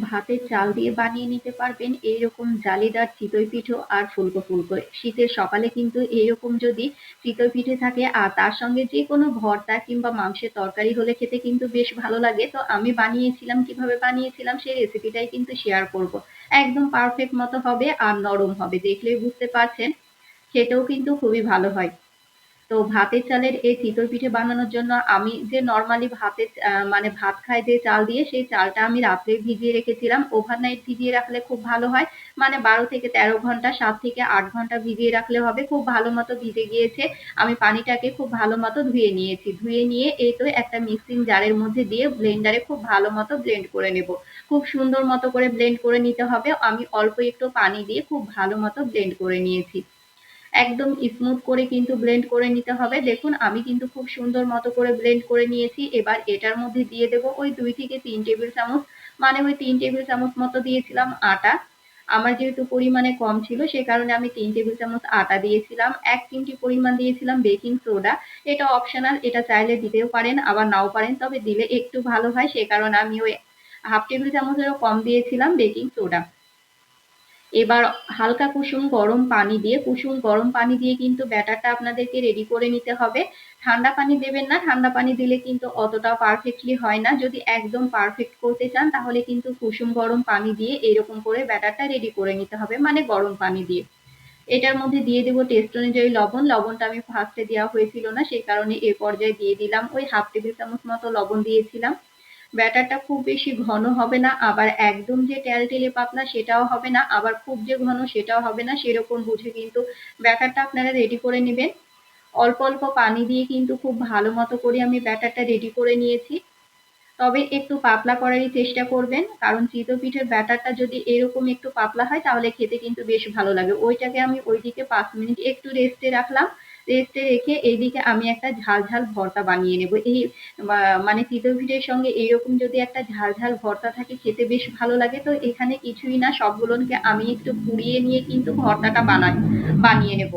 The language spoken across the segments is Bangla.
ভাতের চাল দিয়ে বানিয়ে নিতে পারবেন এইরকম জালিদার চিতই পিঠো আর ফুলকো ফুলকো। শীতের সকালে কিন্তু এইরকম যদি চিতই পিঠে থাকে, আর তার সঙ্গে যে কোনো ভর্তা কিংবা মাংসের তরকারি হলে খেতে কিন্তু বেশ ভালো লাগে। তো আমি বানিয়েছিলাম, কীভাবে বানিয়েছিলাম সেই রেসিপিটাই কিন্তু শেয়ার করব। একদম পারফেক্ট মতো হবে আর নরম হবে, দেখলেই বুঝতে পারছেন। খেতেও কিন্তু খুবই ভালো হয়। তো ভাতের চালের এই চিতই পিঠে বানানোর জন্য আমি যে নর্মালি ভাতের মানে ভাত খাই যে চাল দিয়ে, সেই চালটা আমি রাত্রে ভিজিয়ে রেখেছিলাম। ওভারনাইট ভিজিয়ে রাখলে খুব ভালো হয়। মানে বারো থেকে তেরো ঘণ্টা, সাত থেকে আট ঘণ্টা ভিজিয়ে রাখলে হবে। খুব ভালো মতো ভিজে গিয়েছে। আমি পানিটাকে খুব ভালো মতো ধুয়ে নিয়েছি। ধুয়ে নিয়ে এই তো একটা মিক্সিং জারের মধ্যে দিয়ে ব্লেন্ডারে খুব ভালো মতো ব্লেন্ড করে নেব। খুব সুন্দর মতো করে ব্লেন্ড করে নিতে হবে। আমি অল্প একটু পানি দিয়ে খুব ভালো মতো ব্লেন্ড করে নিয়েছি। একদম স্মুথ করে কিন্তু ব্লেন্ড করে নিতে হবে। দেখুন, আমি কিন্তু খুব সুন্দর মতো করে ব্লেন্ড করে নিয়েছি। এবার এটার মধ্যে দিয়ে দেবো ওই দুই থেকে তিন টেবিল চামচ মানে ওই তিন টেবিল চামচ মতো দিয়েছিলাম আটা। আমার যেহেতু পরিমাণে কম ছিল, সে কারণে আমি তিন টেবিল চামচ আটা দিয়েছিলাম। এক চিমটি পরিমাণ দিয়েছিলাম বেকিং সোডা। এটা অপশনাল এটা চাইলে দিতেও পারেন, আবার নাও পারেন, তবে দিলে একটু ভালো হয়, সে কারণে আমি ওই হাফ টেবিল চামচেরও কম দিয়েছিলাম বেকিং সোডা। এবার হালকা কুসুম গরম পানি দিয়ে, কুসুম গরম পানি দিয়ে কিন্তু ব্যাটারটা আপনাদেরকে রেডি করে নিতে হবে। ঠান্ডা পানি দেবেন না, ঠান্ডা পানি দিলে কিন্তু অতটা পারফেক্টলি হয় না। যদি একদম পারফেক্ট করতে চান, তাহলে কিন্তু কুসুম গরম পানি দিয়ে এরকম করে ব্যাটারটা রেডি করে নিতে হবে মানে গরম পানি দিয়ে। এটার মধ্যে দিয়ে দেবো টেস্ট অনুযায়ী লবণ। লবণটা আমি ফার্স্টে দেওয়া হয়েছিল না, সেই কারণে এ পর্যায়ে দিয়ে দিলাম। ওই হাফ টেবিল চামচ মতো লবণ দিয়েছিলাম। ব্যাটারটা খুব বেশি ঘন হবে না, আবার একদম যে টেলটেলে পাতলা সেটাও হবে না, আবার খুব যে ঘন সেটাও হবে না, সেরকম বুঝে কিন্তু ব্যাটারটা আপনারা রেডি করে নেবেন। অল্প অল্প পানি দিয়ে কিন্তু খুব ভালো মতো করে আমি ব্যাটারটা রেডি করে নিয়েছি। তবে একটু পাতলা করারই চেষ্টা করবেন, কারণ চিতই পিঠের ব্যাটারটা যদি এরকম একটু পাতলা হয়, তাহলে খেতে কিন্তু বেশ ভালো লাগে। ওইটাকে আমি ওইদিকে পাঁচ মিনিট একটু রেস্টে রাখলাম। রেস্টে রেখে এইদিকে আমি একটা ঝাল ঝাল ভর্তা বানিয়ে নেব। এই মানে চিতই পিঠের সঙ্গে এইরকম যদি একটা ঝাল ঝাল ভর্তা থাকে, খেতে বেশ ভালো লাগে। তো এখানে কিছুই না সবগুলোকে আমি একটু পুড়িয়ে নিয়ে কিন্তু ভর্তাটা বানাই, বানিয়ে নেব।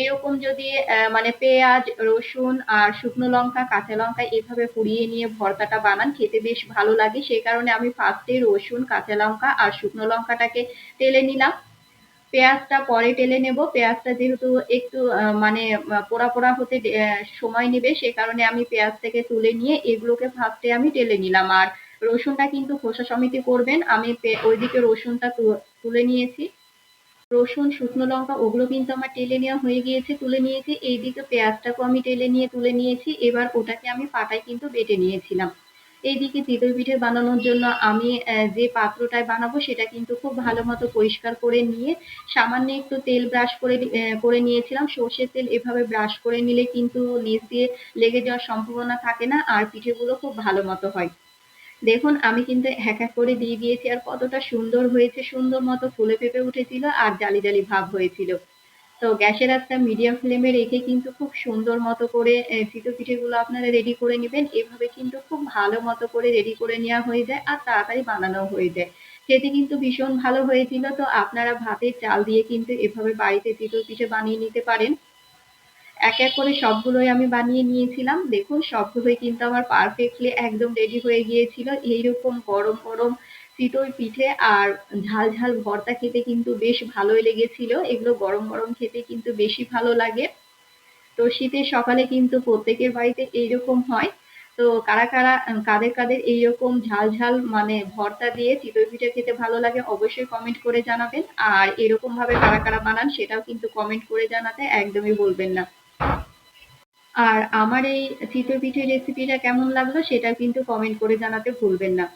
এরকম যদি মানে পেঁয়াজ, রসুন আর শুকনো লঙ্কা, কাঁচা লঙ্কা এভাবে পুড়িয়ে নিয়ে ভর্তাটা বানান, খেতে বেশ ভালো লাগে। সেই কারণে আমি ফার্স্টে রসুন, কাঁচা লঙ্কা আর শুকনো লঙ্কাটাকে তেলে নিলাম। পেঁয়াজটা পরে টেলে নেব। পেঁয়াজটা যেহেতু একটু মানে পোড়া পোড়া হতে সময় নেবে, সে কারণে আমি পেঁয়াজ থেকে তুলে নিয়ে এগুলোকে ফার্স্টে আমি টেলে নিলাম। আর রসুনটা কিন্তু খোসা সমিতি করবেন। আমি ওইদিকে রসুনটা তুলে নিয়েছি। রসুন, শুকনো লঙ্কা, ওগুলো কিন্তু আমার টেলে নেওয়া হয়ে গিয়েছে, তুলে নিয়েছি। এইদিকে পেঁয়াজটাকেও আমি টেলে নিয়ে, তুলে নিয়েছি। এবার ওটাকে আমি পাটায় কিন্তু বেটে নিয়েছিলাম। এইদিকে চিতই পিঠে বানানোর জন্য আমি যে পাত্রটায় বানাবো সেটা কিন্তু খুব ভালো মতো পরিষ্কার করে নিয়ে সামান্য একটু তেল ব্রাশ করে করে নিয়েছিলাম। সর্ষের তেল এভাবে ব্রাশ করে নিলে কিন্তু নিচ দিয়ে লেগে যাওয়ার সম্ভাবনা থাকে না, আর পিঠেগুলো খুব ভালো মতো হয়। দেখুন, আমি কিন্তু এক এক করে দিয়ে দিয়েছি আর কতটা সুন্দর হয়েছে, সুন্দর মতো ফুলে ফেপে উঠেছিল আর জালি জালি ভাব হয়েছিল। তো গ্যাসের একটা মিডিয়াম ফ্লেমে রেখে কিন্তু খুব সুন্দর মতো করে চিতো পিঠেগুলো আপনারা রেডি করে নেবেন। এভাবে কিন্তু খুব ভালো মতো করে রেডি করে নেওয়া হয়ে যায় আর তাড়াতাড়ি বানানো হয়ে যায়। খেতে কিন্তু ভীষণ ভালো হয়েছিল। তো আপনারা ভাতের চাল দিয়ে কিন্তু এভাবে বাড়িতে চিতই পিঠে বানিয়ে নিতে পারেন। এক এক করে সবগুলোই আমি বানিয়ে নিয়েছিলাম। দেখুন, সবগুলোই কিন্তু আমার পারফেক্টলি একদম রেডি হয়ে গিয়েছিল। এইরকম গরম গরম চিতই পিঠে আর ঝাল ঝাল ভর্তা খেতে কিন্তু বেশ ভালোই লেগেছিল। এগুলো গরম গরম খেতে কিন্তু বেশি ভালো লাগে। তো শীতের সকালে কিন্তু প্রত্যেকের বাড়িতে এইরকম হয়। তো কারা কারা, কাদের কাদের এইরকম ঝাল ঝাল মানে ভর্তা দিয়ে চিতই পিঠে খেতে ভালো লাগে অবশ্যই কমেন্ট করে জানাবেন। আর এরকম ভাবে কারা কারা বানান সেটাও কিন্তু কমেন্ট করে জানাতে একদমই বলবেন না। আর আমার এই চিতই পিঠের রেসিপিটা কেমন লাগল সেটা কিন্তু কমেন্ট করে জানাতে ভুলবেন না।